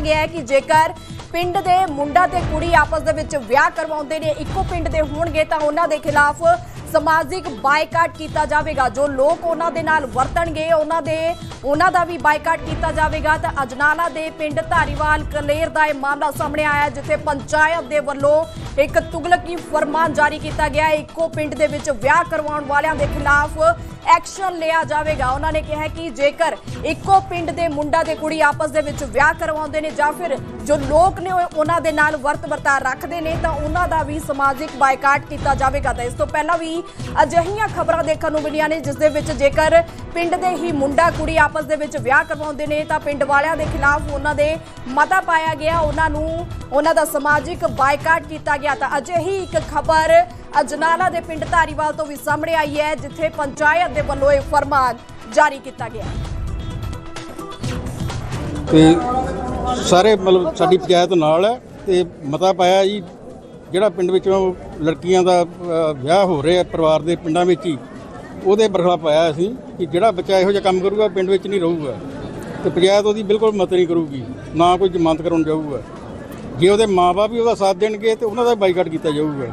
ਕਿਹਾ ਗਿਆ ਹੈ ਕਿ ਜੇਕਰ ਪਿੰਡ ਦੇ ਮੁੰਡਾ ਤੇ ਕੁੜੀ ਆਪਸ ਦੇ ਵਿੱਚ ਵਿਆਹ ਕਰਵਾਉਂਦੇ ਨੇ, ਇੱਕੋ ਪਿੰਡ ਦੇ ਹੋਣਗੇ, ਤਾਂ ਉਹਨਾਂ ਦੇ ਖਿਲਾਫ ਸਮਾਜਿਕ ਬਾਈਕਾਟ ਕੀਤਾ ਜਾਵੇਗਾ। ਜੋ ਲੋਕ ਉਹਨਾਂ ਦੇ ਨਾਲ ਵਰਤਣਗੇ, ਉਹਨਾਂ ਦੇ, ਉਹਨਾਂ ਦਾ ਵੀ ਬਾਈਕਾਟ ਕੀਤਾ ਜਾਵੇਗਾ। ਤਾਂ ਅਜਨਾਲਾ ਦੇ ਪਿੰਡ ਧਾਰੀਵਾਲ ਕਲੇਰ ਦਾ ਇਹ ਮਾਮਲਾ ਸਾਹਮਣੇ ਆਇਆ ਜਿੱਥੇ ਪੰਚਾਇਤ ਦੇ ਵੱਲੋਂ ਇੱਕ ਤੁਗਲਕੀ ਫਰਮਾਨ ਜਾਰੀ ਕੀਤਾ ਗਿਆ ਇੱਕੋ ਪਿੰਡ ਦੇ ਵਿੱਚ ਵਿਆਹ ਕਰਵਾਉਣ ਵਾਲਿਆਂ ਦੇ ਖਿਲਾਫ ਐਕਸ਼ਨ ਲਿਆ ਜਾਵੇਗਾ। ਉਹਨਾਂ ਨੇ ਕਿਹਾ ਕਿ ਜੇਕਰ ਇੱਕੋ ਪਿੰਡ ਦੇ ਮੁੰਡਾ ਤੇ ਕੁੜੀ ਆਪਸ ਦੇ ਵਿੱਚ ਵਿਆਹ ਕਰਵਾਉਂਦੇ ਨੇ ਜਾਂ ਫਿਰ ਜੋ ਲੋਕ ਨੇ ਉਹਨਾਂ ਦੇ ਨਾਲ ਵਰਤ ਵਰਤਾਰ ਰੱਖਦੇ ਨੇ, ਤਾਂ ਉਹਨਾਂ ਦਾ ਵੀ ਸਮਾਜਿਕ ਬਾਈਕਾਟ ਕੀਤਾ ਜਾਵੇਗਾ। ਤਾਂ ਇਸ ਤੋਂ ਪਹਿਲਾਂ ਵੀ ਅਜਿਹੀਆਂ ਖਬਰਾਂ ਦੇਖਣ ਨੂੰ ਮਿਲੀਆਂ ਨੇ, ਜਿਸ ਦੇ ਵਿੱਚ ਜੇਕਰ ਪਿੰਡ ਦੇ ਹੀ ਮੁੰਡਾ ਕੁੜੀ ਆਪਸ ਦੇ ਵਿੱਚ ਵਿਆਹ ਕਰਵਾਉਂਦੇ ਨੇ, ਤਾਂ ਪਿੰਡ ਵਾਲਿਆਂ ਦੇ ਖਿਲਾਫ ਉਹਨਾਂ ਦੇ ਮਤਾ ਪਾਇਆ ਗਿਆ, ਉਹਨਾਂ ਨੂੰ ਉਹਨਾਂ ਦਾ ਸਮਾਜਿਕ ਬਾਈਕਾਟ ਕੀਤਾ ਗਿਆ। ਤਾਂ ਅਜਿਹੀ ਇੱਕ ਖਬਰ ਅਜਨਾਲਾ ਦੇ ਪਿੰਡ ਧਾਰੀਵਾਲ ਤੋਂ ਵੀ ਸਾਹਮਣੇ ਆਈ ਹੈ ਜਿੱਥੇ ਪੰਚਾਇਤ ਦੇ ਵੱਲੋਂ ਇਹ ਫਰਮਾਨ ਜਾਰੀ ਕੀਤਾ ਗਿਆ ਤੇ ਸਾਰੇ ਮਤਲਬ ਸਾਡੀ ਪੰਚਾਇਤ ਨਾਲ ਹੈ ਤੇ ਮਤਾ ਪਾਇਆ ਜੀ ਜਿਹੜਾ ਪਿੰਡ ਵਿੱਚੋਂ ਲੜਕੀਆਂ ਦਾ ਅ, ਵਿਆਹ ਹੋ ਰਿਹਾ ਪਰਿਵਾਰ ਦੇ ਪਿੰਡਾਂ ਵਿੱਚ ਹੀ ਉਹਦੇ ਬਰਖਲਾ ਪਾਇਆ ਅਸੀਂ ਕਿ ਜਿਹੜਾ ਬੱਚਾ ਇਹੋ ਜਿਹਾ ਕੰਮ ਕਰੂਗਾ ਪਿੰਡ ਵਿੱਚ ਨਹੀਂ ਰਹੂਗਾ। ਤੇ ਪੰਚਾਇਤ ਉਹਦੀ ਬਿਲਕੁਲ ਮਤ ਨਹੀਂ ਕਰੂਗੀ ਨਾ ਕੋਈ ਜ਼ਮਾਨਤ ਕਰਾਉਣ ਜਾਊਗਾ। ਜੇ ਉਹਦੇ ਮਾਪੇ ਵੀ ਉਹਦਾ ਸਾਥ ਦੇਣਗੇ ਤੇ ਉਹਨਾਂ ਦਾ ਬਾਈਕਾਟ ਕੀਤਾ ਜਾਊਗਾ।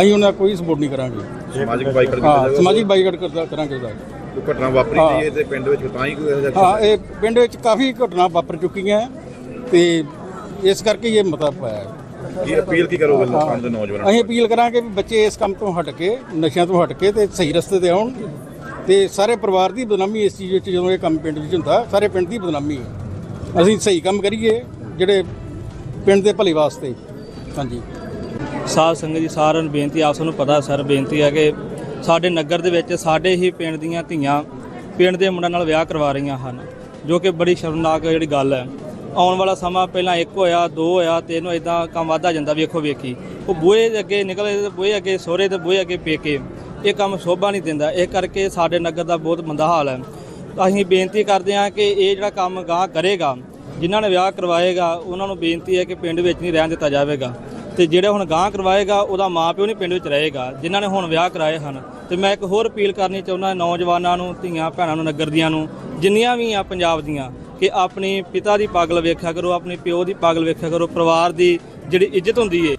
ਅਸੀਂ ਉਹਨਾਂ ਦਾ ਕੋਈ ਸਪੋਰਟ ਨਹੀਂ ਕਰਾਂਗੇ। ਸਮਾਜਿਕ ਬਾਈਕਾਟ ਹਾਂ ਸਮਾਜਿਕ ਬਾਈਕਾਟ ਕਰਦਾ ਕਰਾਂਗੇ ਕੋਈ ਘਟਨਾ ਵਾਪਰੀ ਹਾਂ। ਸੀ ਇਹ ਤੇ ਪਿੰਡ ਵਿੱਚ ਤਾਂ ਹੀ ਕੋਈ ਇਹੋ ਜਿਹਾ ਹਾਂ ਇਹ ਪਿੰਡ ਵਿੱਚ ਕਾਫੀ ਘਟਨਾ ਵਾਪਰ ਚੁੱਕੀਆਂ ਤੇ ਇਸ ਕਰਕੇ ਇਹ ਮਤਾ ਪਾਇਆ ਹੈ। ਕੀ ਅਪੀਲ ਕੀ ਕਰੋਗੇ ਲੋਕਾਂ ਦੇ ਨੌਜਵਾਨਾਂ ਅਸੀਂ ਅਪੀਲ ਕਰਾਂਗੇ ਵੀ ਬੱਚੇ ਇਸ ਕੰਮ ਤੋਂ ਹਟ ਕੇ ਨਸ਼ਿਆਂ ਤੋਂ ਹਟ ਕੇ ਤੇ ਸਹੀ ਰਸਤੇ ਤੇ ਆਉਣ ਤੇ ਸਾਰੇ ਪਰਿਵਾਰ ਦੀ ਬਦਨਾਮੀ ਇਸ ਚੀਜ਼ ਵਿੱਚ ਜਦੋਂ ਇਹ ਕੰਮ ਪਿੰਡ ਵਿੱਚ ਹੁੰਦਾ ਸਾਰੇ ਪਿੰਡ ਦੀ ਬਦਨਾਮੀ ਹੈ। ਅਸੀਂ ਸਹੀ ਕੰਮ ਕਰੀਏ ਜਿਹੜੇ ਪਿੰਡ ਦੇ ਭਲੇ ਵਾਸਤੇ। ਹਾਂਜੀ। ਸਾਧ ਸੰਗਤ ਜੀ ਸਾਰਿਆਂ ਨੂੰ ਬੇਨਤੀ, ਆਪ ਨੂੰ ਪਤਾ ਸਰ, ਬੇਨਤੀ ਹੈ ਕਿ ਸਾਡੇ ਨਗਰ ਦੇ ਵਿੱਚ ਸਾਡੇ ਹੀ ਪਿੰਡ ਦੀਆਂ ਧੀਆਂ ਪਿੰਡ ਦੇ ਮੁੰਡਿਆਂ ਨਾਲ ਵਿਆਹ ਕਰਵਾ ਰਹੀਆਂ ਹਨ, ਜੋ ਕਿ ਬੜੀ ਸ਼ਰਮਨਾਕ ਜਿਹੜੀ ਗੱਲ ਹੈ। ਆਉਣ ਵਾਲਾ ਸਮਾਂ ਪਹਿਲਾਂ ਇੱਕ ਹੋਇਆ, ਦੋ ਹੋਇਆ ਤਿੰਨ ਹੋਇਆ ਇਦਾਂ ਕੰਮ ਵਧਦਾ ਜਾਂਦਾ, ਵੇਖੋ ਵੇਖੀ। ਉਹ ਬੂਹੇ ਦੇ ਅੱਗੇ ਨਿਕਲੇ ਤੇ ਬੂਹੇ ਅੱਗੇ ਸਹੁਰੇ ਤੇ ਬੂਹੇ ਅੱਗੇ ਪੇਕੇ। ਇਹ ਕੰਮ ਸ਼ੋਭਾ ਨਹੀਂ ਦਿੰਦਾ। ਇਹ ਕਰਕੇ ਸਾਡੇ ਨਗਰ ਦਾ ਬਹੁਤ ਮੰਦਾ ਹਾਲ ਹੈ। ਅਸੀਂ ਬੇਨਤੀ ਕਰਦੇ ਹਾਂ ਕਿ ਇਹ ਜਿਹੜਾ ਕੰਮ ਗਾਹ ਕਰੇਗਾ, ਜਿਨ੍ਹਾਂ ਨੇ ਵਿਆਹ ਕਰਵਾਏਗਾ, ਉਹਨਾਂ ਨੂੰ ਬੇਨਤੀ ਹੈ ਕਿ ਪਿੰਡ ਵਿੱਚ ਨਹੀਂ ਰਹਿਣ ਦਿੱਤਾ ਜਾਵੇਗਾ। ਤੇ ਜਿਹੜਾ ਹੁਣ ਗਾਂ ਕਰਵਾਏਗਾ, ਉਹਦਾ ਮਾਪਿਓ ਨਹੀਂ ਪਿੰਡ ਵਿੱਚ ਰਹੇਗਾ, ਜਿਨ੍ਹਾਂ ਨੇ ਹੁਣ ਵਿਆਹ ਕਰਾਏ ਹਨ। ਤੇ ਮੈਂ ਇੱਕ ਹੋਰ ਅਪੀਲ ਕਰਨੀ ਚਾਹੁੰਦਾ, ਨੌਜਵਾਨਾਂ ਨੂੰ, ਧੀਆਂ, ਭੈਣਾਂ ਨੂੰ, ਨਗਰ ਦੀਆਂ ਨੂੰ, ਜਿੰਨੀਆਂ ਵੀ ਆ ਪੰਜਾਬ ਦੀਆਂ, ਕਿ ਆਪਣੇ ਪਿਤਾ ਦੀ ਪਾਗਲ ਵੇਖਿਆ ਕਰੋ, ਆਪਣੇ ਪਿਓ ਦੀ ਪਾਗਲ ਵੇਖਿਆ ਕਰੋ, ਪਰਿਵਾਰ ਦੀ ਜਿਹੜੀ ਇੱਜ਼ਤ ਹੁੰਦੀ ਏ।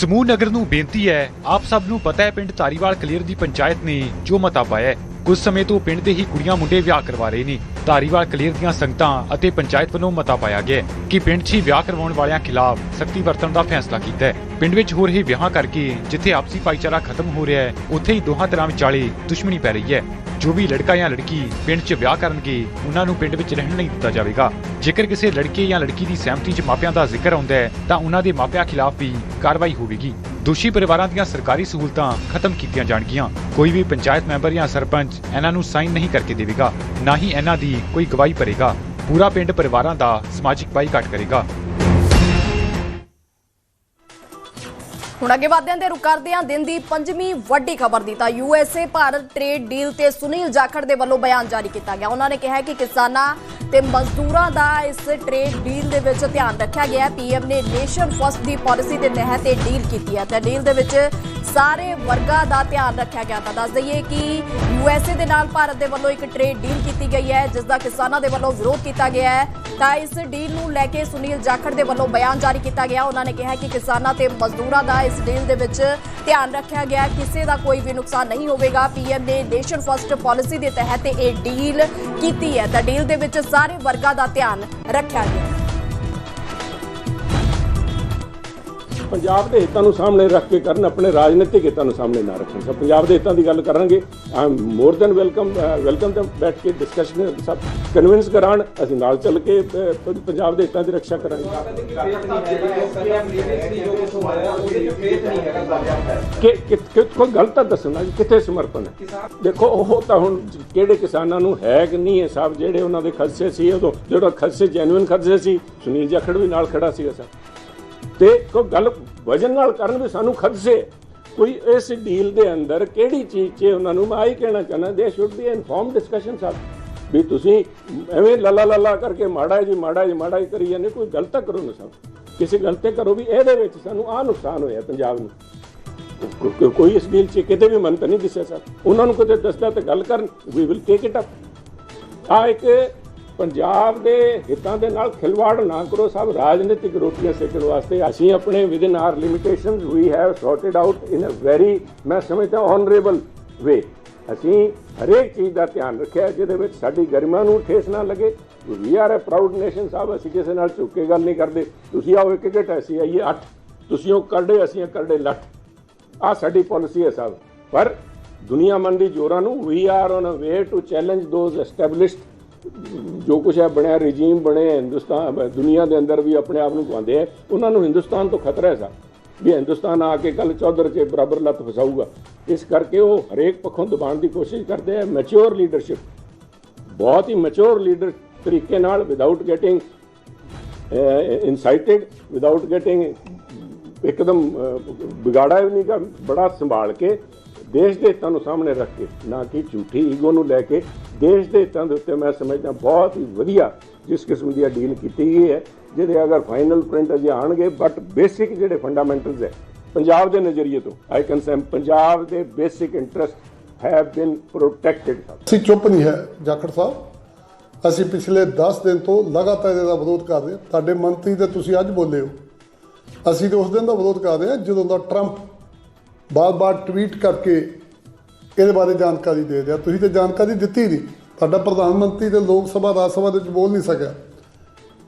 ਸਮੂਹ ਨਗਰ ਨੂੰ ਬੇਨਤੀ ਹੈ, ਆਪ ਸਭ ਨੂੰ ਪਤਾ ਹੈ ਪਿੰਡ ਧਾਰੀਵਾਲ ਕਲੀਅਰ ਦੀ ਪੰਚਾਇਤ ਨੇ ਜੋ ਮਤਾ ਪਾਇਆ ਹੈ। ਕੁਝ ਸਮੇਂ ਤੋਂ ਪਿੰਡ ਦੇ ਹੀ ਕੁੜੀਆਂ ਮੁੰਡੇ ਵਿਆਹ ਕਰਵਾ ਰਹੇ ਨੇ। ਧਾਰੀਵਾਲ ਕਲੀਅਰ ਦੀਆਂ ਸੰਗਤਾਂ ਅਤੇ ਪੰਚਾਇਤ ਵੱਲੋਂ ਮਤਾ ਪਾਇਆ ਗਿਆ ਕਿ ਪਿੰਡ 'ਚ ਹੀ ਵਿਆਹ ਕਰਵਾਉਣ ਵਾਲਿਆਂ ਖਿਲਾਫ ਸਖਤੀ ਵਰਤਣ ਦਾ ਫੈਸਲਾ ਕੀਤਾ ਹੈ। ਪਿੰਡ ਵਿੱਚ ਹੋ ਰਹੇ ਵਿਆਹਾਂ ਕਰਕੇ ਜਿੱਥੇ ਆਪਸੀ ਭਾਈਚਾਰਾ ਖਤਮ ਹੋ ਰਿਹਾ ਹੈ, ਉੱਥੇ ਹੀ ਦੋਹਾਂ ਤਰ੍ਹਾਂ ਵਿਚਾਲੇ ਦੁਸ਼ਮਣੀ ਪੈ ਰਹੀ ਹੈ। ਜੋ ਵੀ ਲੜਕਾ ਜਾਂ ਲੜਕੀ ਪਿੰਡ 'ਚ ਵਿਆਹ ਕਰਨਗੇ, ਉਹਨਾਂ ਨੂੰ ਪਿੰਡ ਵਿੱਚ ਰਹਿਣ ਨਹੀਂ ਦਿੱਤਾ ਜਾਵੇਗਾ। ਜੇਕਰ ਕਿਸੇ ਲੜਕੇ ਜਾਂ ਲੜਕੀ ਦੀ ਸਹਿਮਤੀ 'ਚ ਮਾਪਿਆਂ ਦਾ ਜ਼ਿਕਰ ਆਉਂਦਾ ਹੈ, ਤਾਂ ਉਹਨਾਂ ਦੇ ਮਾਪਿਆਂ ਖਿਲਾਫ ਵੀ ਕਾਰਵਾਈ ਹੋਵੇਗੀ। ਦੋਸ਼ੀ ਪਰਿਵਾਰਾਂ ਦੀਆਂ ਸਰਕਾਰੀ ਸਹੂਲਤਾਂ ਖਤਮ ਕੀਤੀਆਂ ਜਾਣਗੀਆਂ। ਕੋਈ ਵੀ ਪੰਚਾਇਤ ਮੈਂਬਰ ਜਾਂ ਸਰਪੰਚ ਇਹਨਾਂ ਨੂੰ ਸਾਈਨ ਨਹੀਂ ਕਰਕੇ ਦੇਵੇਗਾ, ਨਾ ਹੀ ਇਹਨਾਂ ਦੀ ਕੋਈ ਗਵਾਹੀ ਭਰੇਗਾ। ਪੂਰਾ ਪਿੰਡ ਪਰਿਵਾਰਾਂ ਦਾ ਸਮਾਜਿਕ ਬਾਈਕਾਟ ਕਰੇਗਾ। ਹੁਣ ਅੱਗੇ ਵਧਦੇ ਹਾਂ ਤੇ ਰੁਕ ਕਰਦੇ ਦਿਨ ਦੀ ਪੰਜਵੀਂ ਵੱਡੀ ਖਬਰ ਦੀ ਤਾਂ ਯੂਐਸਏ ਭਾਰਤ ਟ੍ਰੇਡ ਡੀਲ ਤੇ ਸੁਨੀਲ ਜਾਖੜ ਦੇ ਵੱਲੋਂ ਬਿਆਨ ਜਾਰੀ ਕੀਤਾ ਗਿਆ। ਉਹਨਾਂ ਨੇ ਕਿਹਾ ਕਿ ਕਿਸਾਨਾਂ ਤੇ ਮਜ਼ਦੂਰਾਂ ਦਾ ਇਸ ਟ੍ਰੇਡ ਡੀਲ ਦੇ ਵਿੱਚ ਧਿਆਨ ਰੱਖਿਆ ਗਿਆ। ਹੈ ਪੀਐਮ ਨੇ ਨੇਸ਼ਨ ਫਸਟ ਦੀ ਪਾਲਿਸੀ ਦੇ ਤਹਿਤ ਇਹ ਡੀਲ ਕੀਤੀ ਹੈ। ਤੇ ਡੀਲ ਦੇ ਵਿੱਚ ਸਾਰੇ ਵਰਗਾਂ ਦਾ ਧਿਆਨ ਰੱਖਿਆ ਗਿਆ ਤਾਂ ਦੱਸ ਦਈਏ ਕਿ ਯੂਐਸਏ ਦੇ ਨਾਲ ਭਾਰਤ ਦੇ ਵੱਲੋਂ ਇੱਕ ਟ੍ਰੇਡ ਡੀਲ ਕੀਤੀ ਗਈ ਹੈ, ਜਿਸ ਦਾ ਕਿਸਾਨਾਂ ਦੇ ਵੱਲੋਂ ਵਿਰੋਧ ਕੀਤਾ ਗਿਆ ਹੈ। ਤਾਂ ਇਸ ਡੀਲ ਨੂੰ ਲੈ ਕੇ ਸੁਨੀਲ ਜਾਖੜ ਦੇ ਵੱਲੋਂ ਬਿਆਨ ਜਾਰੀ ਕੀਤਾ ਗਿਆ। ਉਹਨਾਂ ਨੇ ਕਿਹਾ ਕਿ ਕਿਸਾਨਾਂ ਤੇ ਮਜ਼ਦੂਰਾਂ ਦਾ ਇਸ ਡੀਲ ਦੇ ਵਿੱਚ ਧਿਆਨ ਰੱਖਿਆ ਗਿਆ ਕਿਸੇ ਦਾ ਕੋਈ ਵੀ ਨੁਕਸਾਨ ਨਹੀਂ ਹੋਵੇਗਾ। ਪੀਐਮ ਨੇ ਨੇਸ਼ਨ ਫਸਟ ਪਾਲਿਸੀ ਦੇ ਤਹਿਤ ਇਹ ਡੀਲ ਕੀਤੀ ਹੈ। ਤਾਂ ਡੀਲ ਦੇ ਵਿੱਚ ਸਾਰੇ ਵਰਗਾਂ ਦਾ ਧਿਆਨ ਰੱਖਿਆ ਗਿਆ। ਪੰਜਾਬ ਦੇ ਹਿੱਤਾਂ ਨੂੰ ਸਾਹਮਣੇ ਰੱਖ ਕੇ ਕਰਨ, ਆਪਣੇ ਰਾਜਨੀਤਿਕ ਹਿੱਤਾਂ ਨੂੰ ਸਾਹਮਣੇ ਨਾ ਰੱਖਣ। ਸਭ ਪੰਜਾਬ ਦੇ ਹਿੱਤਾਂ ਦੀ ਗੱਲ ਕਰਾਂਗੇ। I am more than welcome welcome them ਬੈਠ ਕੇ ਡਿਸਕਸ਼ਨ ਸਭ ਕਨਵਿੰਸ ਕਰਾਣ ਅਸੀਂ ਨਾਲ ਚੱਲ ਕੇ ਪੰਜਾਬ ਦੇ ਹਿੱਤਾਂ ਦੀ ਰੱਖਿਆ ਕਰਾਂਗੇ। ਕਿ ਕੋਈ ਗੱਲ ਤਾਂ ਦੱਸਣਾ ਕਿ ਕਿੱਥੇ ਸਮਰਪਣ ਹੈ? ਦੇਖੋ, ਉਹ ਤਾਂ ਹੁਣ ਕਿਹੜੇ ਕਿਸਾਨਾਂ ਨੂੰ ਹੈ ਕਿ ਨਹੀਂ ਹੈ ਸਾਹਿਬ, ਜਿਹੜੇ ਉਹਨਾਂ ਦੇ ਖਦਸ਼ੇ ਸੀ ਉਦੋਂ, ਜਿਹੜਾ ਖਦਸ਼ੇ ਜੈਨੂਇਨ ਖਦਸ਼ੇ ਸੀ, ਸੁਨੀਲ ਜਾਖੜ ਵੀ ਨਾਲ ਖੜਾ ਸੀਗਾ ਸਰ ਤੇ ਕੋਈ ਗੱਲ ਵਜਨ ਨਾਲ ਕਰਨ ਵੀ ਸਾਨੂੰ ਖਦਸ਼ੇ। ਕੋਈ ਇਸ ਡੀਲ ਦੇ ਅੰਦਰ ਕਿਹੜੀ ਚੀਜ਼ 'ਚ ਉਹਨਾਂ ਨੂੰ ਮੈਂ ਆਈ ਕਹਿਣਾ ਚਾਹੁੰਦਾ they should be inform discussion ਸਾਹਿਬ ਵੀ ਤੁਸੀਂ ਐਵੇਂ ਲੱਲਾ ਲੱਲਾ ਕਰਕੇ ਮਾੜਾ ਜੀ ਮਾੜਾ ਜੀ ਮਾੜਾ ਜੀ ਕਰੀ ਜਾਂਦੇ ਕੋਈ ਗਲਤ ਕਰੋ ਨਾ ਸਾਹਿਬ ਕਿਸੇ ਗਲਤ ਤੇ ਕਰੋ ਵੀ ਇਹਦੇ ਵਿੱਚ ਸਾਨੂੰ ਆਹ ਨੁਕਸਾਨ ਹੋਇਆ ਪੰਜਾਬ ਨੂੰ। ਕੋਈ ਇਸ ਡੀਲ 'ਚ ਕਿਤੇ ਵੀ ਮੰਨ ਤਾਂ ਨਹੀਂ ਦਿਸਿਆ ਸਰ ਉਹਨਾਂ ਨੂੰ ਕਿਤੇ ਦੱਸਦਾ ਤੇ ਗੱਲ ਕਰਨ we will take it up ਆ ਇੱਕ ਪੰਜਾਬ ਦੇ ਹਿੱਤਾਂ ਦੇ ਨਾਲ ਖਿਲਵਾੜ ਨਾ ਕਰੋ ਸਭ ਰਾਜਨੀਤਿਕ ਰੋਟੀਆਂ ਸੇਕਣ ਵਾਸਤੇ। ਅਸੀਂ ਆਪਣੇ within our limitations we have sorted out in a very ਮੈਂ ਸਮਝਦਾ ਆਨਰੇਬਲ ਵੇ ਅਸੀਂ ਹਰੇਕ ਚੀਜ਼ ਦਾ ਧਿਆਨ ਰੱਖਿਆ, ਜਿਹਦੇ ਵਿੱਚ ਸਾਡੀ ਗਰਿਮਾ ਨੂੰ ਠੇਸ ਨਾ ਲੱਗੇ। We are a proud nation ਸਾਹਿਬ ਅਸੀਂ ਕਿਸੇ ਨਾਲ ਝੁੱਕ ਕੇ ਗੱਲ ਨਹੀਂ ਕਰਦੇ। ਤੁਸੀਂ ਆਓ ਇੱਕ ਇੱਕ ਅਸੀਂ ਆਈਏ 8 ਤੁਸੀਂ ਉਹ ਕਰੜੇ, ਅਸੀਂ ਕਰੜੇ ਲੱਠ। ਆ ਸਾਡੀ ਪਾਲਿਸੀ ਹੈ ਸਾਹਿਬ ਪਰ ਦੁਨੀਆ ਮੰਦੀ ਜੋਰਾਂ ਨੂੰ। We are on a way to challenge those established ਜੋ ਕੁਛ ਹੈ ਬਣਿਆ ਰਜੀਮ ਬਣੇ ਹਿੰਦੁਸਤਾਨ ਦੁਨੀਆ ਦੇ ਅੰਦਰ ਵੀ ਆਪਣੇ ਆਪ ਨੂੰ ਕਹਾਉਂਦੇ ਹੈ ਉਹਨਾਂ ਨੂੰ ਹਿੰਦੁਸਤਾਨ ਤੋਂ ਖਤਰਾ ਹੈ ਸਾ ਵੀ ਹਿੰਦੁਸਤਾਨ ਆ ਕੇ ਕੱਲ ਚੌਧਰ 'ਚ ਬਰਾਬਰ ਲੱਤ ਫਸਾਊਗਾ। ਇਸ ਕਰਕੇ ਉਹ ਹਰੇਕ ਪੱਖੋਂ ਦਬਾਉਣ ਦੀ ਕੋਸ਼ਿਸ਼ ਕਰਦੇ ਆ ਮੈਚੁਰ ਲੀਡਰਸ਼ਿਪ ਬਹੁਤ ਹੀ ਮੈਚੁਰ ਲੀਡਰ ਤਰੀਕੇ ਨਾਲ without getting incited without getting ਇੱਕਦਮ ਵਿਗਾੜਾ ਨਹੀਂ ਗਾ, ਬੜਾ ਸੰਭਾਲ ਕੇ ਦੇਸ਼ ਦੇ ਹਿੱਤਾਂ ਨੂੰ ਸਾਹਮਣੇ ਰੱਖ ਕੇ, ਨਾ ਕਿ ਝੂਠੀ ਈਗੋ ਨੂੰ ਲੈ ਕੇ, ਦੇਸ਼ ਦੇ ਹਿੱਤਾਂ ਦੇ ਉੱਤੇ ਮੈਂ ਸਮਝਦਾ ਬਹੁਤ ਹੀ ਵਧੀਆ ਜਿਸ ਕਿਸਮ ਦੀ ਡੀਲ ਕੀਤੀ ਗਈ ਹੈ, ਜਿਹਦੇ ਅਗਰ ਫਾਈਨਲ ਪ੍ਰਿੰਟ ਅਜੇ ਆਣਗੇ ਬਟ ਬੇਸਿਕ ਜਿਹੜੇ ਫੰਡਾਮੈਂਟਲਸ ਹੈ, ਪੰਜਾਬ ਦੇ ਨਜ਼ਰੀਏ ਤੋਂ ਆਈ ਕੈਨ ਸੇ ਪੰਜਾਬ ਦੇ basic interest have been protected ਅਸੀਂ ਚੁੱਪ ਨਹੀਂ ਹੈ, ਜਾਖੜ ਸਾਹਿਬ। ਅਸੀਂ ਪਿਛਲੇ 10 ਦਿਨ ਤੋਂ ਲਗਾਤਾਰ ਇਹਦਾ ਵਿਰੋਧ ਕਰ ਰਹੇ ਹਾਂ। ਤੁਹਾਡੇ ਮੰਤਰੀ ਤੇ ਤੁਸੀਂ ਅੱਜ ਬੋਲੇ ਹੋ। ਅਸੀਂ ਤੇ ਉਸ ਦਿਨ ਦਾ ਵਿਰੋਧ ਕਰ ਰਹੇ ਹਾਂ, ਜਦੋਂ ਦਾ ਟਰੰਪ ਬਾਰ-ਬਾਰ ਟਵੀਟ ਕਰਕੇ ਇਹਦੇ ਬਾਰੇ ਜਾਣਕਾਰੀ ਦੇ ਰਿਹਾ। ਤੁਸੀਂ ਤੇ ਜਾਣਕਾਰੀ ਦਿੱਤੀ ਨਹੀਂ। ਤੁਹਾਡਾ ਪ੍ਰਧਾਨ ਮੰਤਰੀ ਤੇ ਲੋਕ ਸਭਾ, ਰਾਜ ਸਭਾ ਦੇ ਵਿੱਚ ਬੋਲ ਨਹੀਂ ਸਕਿਆ।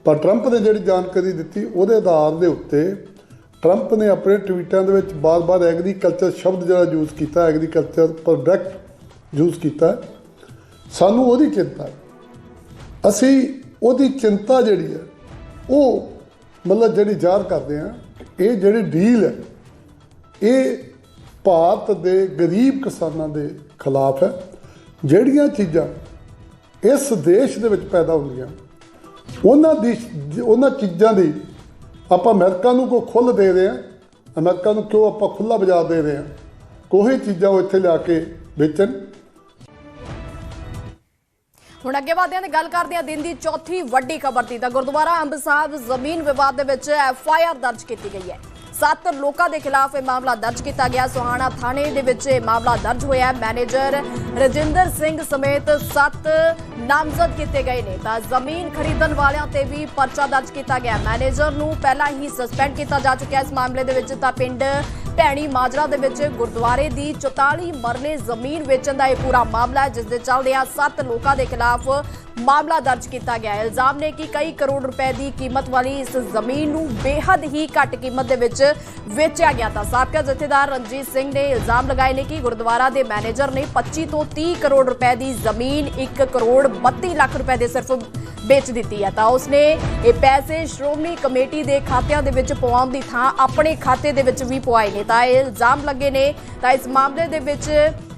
ਪਰ ਟਰੰਪ ਨੇ ਜਿਹੜੀ ਜਾਣਕਾਰੀ ਦਿੱਤੀ, ਉਹਦੇ ਆਧਾਰ ਦੇ ਉੱਤੇ ਟਰੰਪ ਨੇ ਆਪਣੇ ਟਵੀਟਾਂ ਦੇ ਵਿੱਚ ਬਾਰ-ਬਾਰ ਐਗਰੀਕਲਚਰ ਸ਼ਬਦ ਜਿਹੜਾ ਯੂਜ਼ ਕੀਤਾ ਐਗਰੀਕਲਚਰ ਪ੍ਰੋਡਕਟ ਯੂਜ਼ ਕੀਤਾ। ਸਾਨੂੰ ਉਹਦੀ ਚਿੰਤਾ ਅਸੀਂ ਉਹਦੀ ਚਿੰਤਾ ਜਿਹੜੀ ਹੈ, ਉਹ ਮਤਲਬ ਜਿਹੜੀ ਜ਼ਾਹਰ ਕਰਦੇ ਆ ਇਹ ਜਿਹੜੀ ਡੀਲ ਹੈ, ਇਹ ਭਾਰਤ ਦੇ ਗਰੀਬ ਕਿਸਾਨਾਂ ਦੇ ਖਿਲਾਫ ਹੈ। ਜਿਹੜੀਆਂ ਚੀਜ਼ਾਂ ਇਸ ਦੇਸ਼ ਦੇ ਵਿੱਚ ਪੈਦਾ ਹੁੰਦੀਆਂ, ਉਹਨਾਂ ਦੀ ਉਹਨਾਂ ਚੀਜ਼ਾਂ ਦੀ ਆਪਾਂ ਅਮਰੀਕਾ ਨੂੰ ਕੋ ਖੁੱਲ੍ਹ ਦੇ ਰਹੇ ਹਾਂ, ਅਮਰੀਕਾ ਨੂੰ ਕਿਉਂ ਆਪਾਂ ਖੁੱਲ੍ਹਾ ਬਾਜ਼ਾਰ ਦੇ ਰਹੇ ਹਾਂ? ਕੋਈ ਚੀਜ਼ਾਂ ਉਹ ਇੱਥੇ ਲਿਆ ਕੇ ਵੇਚਣ। ਹੁਣ ਅੱਗੇ ਵਧਦੇ ਹਾਂ ਤੇ ਗੱਲ ਕਰਦੇ ਹਾਂ, ਦਿਨ ਦੀ ਚੌਥੀ ਵੱਡੀ ਖਬਰ ਦੀ। ਤਾਂ ਗੁਰਦੁਆਰਾ ਅੰਬ ਸਾਹਿਬ ਜ਼ਮੀਨ ਵਿਵਾਦ ਦੇ ਵਿੱਚ ਐਫ ਆਈ ਆਰ ਦਰਜ ਕੀਤੀ ਗਈ ਹੈ। ਸੱਤ ਲੋਕਾਂ ਦੇ ਖਿਲਾਫ ਇਹ ਮਾਮਲਾ ਦਰਜ ਕੀਤਾ ਗਿਆ। ਸੋਹਾਣਾ ਥਾਣੇ ਦੇ ਵਿੱਚ ਇਹ ਮਾਮਲਾ ਦਰਜ ਹੋਇਆ। ਮੈਨੇਜਰ ਰਜਿੰਦਰ ਸਿੰਘ ਸਮੇਤ ਸੱਤ ਨਾਮਜ਼ਦ ਕੀਤੇ ਗਏ ਨੇ। ਤਾਂ ਜ਼ਮੀਨ ਖਰੀਦਣ ਵਾਲਿਆਂ ਤੇ ਵੀ ਪਰਚਾ ਦਰਜ ਕੀਤਾ ਗਿਆ। ਮੈਨੇਜਰ ਨੂੰ ਪਹਿਲਾਂ ਹੀ ਸਸਪੈਂਡ ਕੀਤਾ ਜਾ ਚੁੱਕਿਆ। ਇਸ ਮਾਮਲੇ ਦੇ ਵਿੱਚ ਤਾਂ ਪਿੰਡ ਭੈਣੀ ਮਾਜਰਾ ਦੇ ਵਿੱਚ ਗੁਰਦੁਆਰੇ ਦੀ 44 ਮਰਲੇ ਜ਼ਮੀਨ ਵੇਚਣ ਦਾ ਇਹ ਪੂਰਾ ਮਾਮਲਾ ਹੈ, ਜਿਸ ਦੇ ਚੱਲਦਿਆਂ ਸੱਤ ਲੋਕਾਂ ਦੇ ਖਿਲਾਫ ਮਾਮਲਾ ਦਰਜ ਕੀਤਾ ਗਿਆ ਹੈ। ਇਲਜ਼ਾਮ ਨੇ ਕਿ ਕਈ ਕਰੋੜ ਰੁਪਏ ਦੀ ਕੀਮਤ ਵਾਲੀ ਇਸ ਜ਼ਮੀਨ ਨੂੰ ਬੇਹੱਦ ਹੀ ਘੱਟ ਕੀਮਤ ਦੇ ਵਿੱਚ ਵੇਚਿਆ ਗਿਆ ਤਾਂ ਸਾਬਕਾ ਜਥੇਦਾਰ ਰਣਜੀਤ ਸਿੰਘ ਨੇ ਇਲਜ਼ਾਮ ਲਗਾਏ ਨੇ ਕਿ ਗੁਰਦੁਆਰਾ ਦੇ ਮੈਨੇਜਰ ਨੇ 25 ਤੋਂ 30 ਕਰੋੜ ਰੁਪਏ ਦੀ ਜ਼ਮੀਨ 1 ਕਰੋੜ 32 ਲੱਖ ਰੁਪਏ ਦੇ ਸਿਰਫ ਵੇਚ ਦਿੱਤੀ ਹੈ। ਤਾਂ ਉਸਨੇ ਇਹ ਪੈਸੇ ਸ਼੍ਰੋਮਣੀ ਕਮੇਟੀ ਦੇ ਖਾਤਿਆਂ ਦੇ ਵਿੱਚ ਪਵਾਉਣ ਦੀ ਥਾਂ ਆਪਣੇ ਖਾਤੇ ਦੇ ਵਿੱਚ ਵੀ ਪਵਾਏ ਨੇ। ਤਾਂ ਇਹ ਇਲਜ਼ਾਮ ਲੱਗੇ ਨੇ। ਤਾਂ ਇਸ ਮਾਮਲੇ ਦੇ ਵਿੱਚ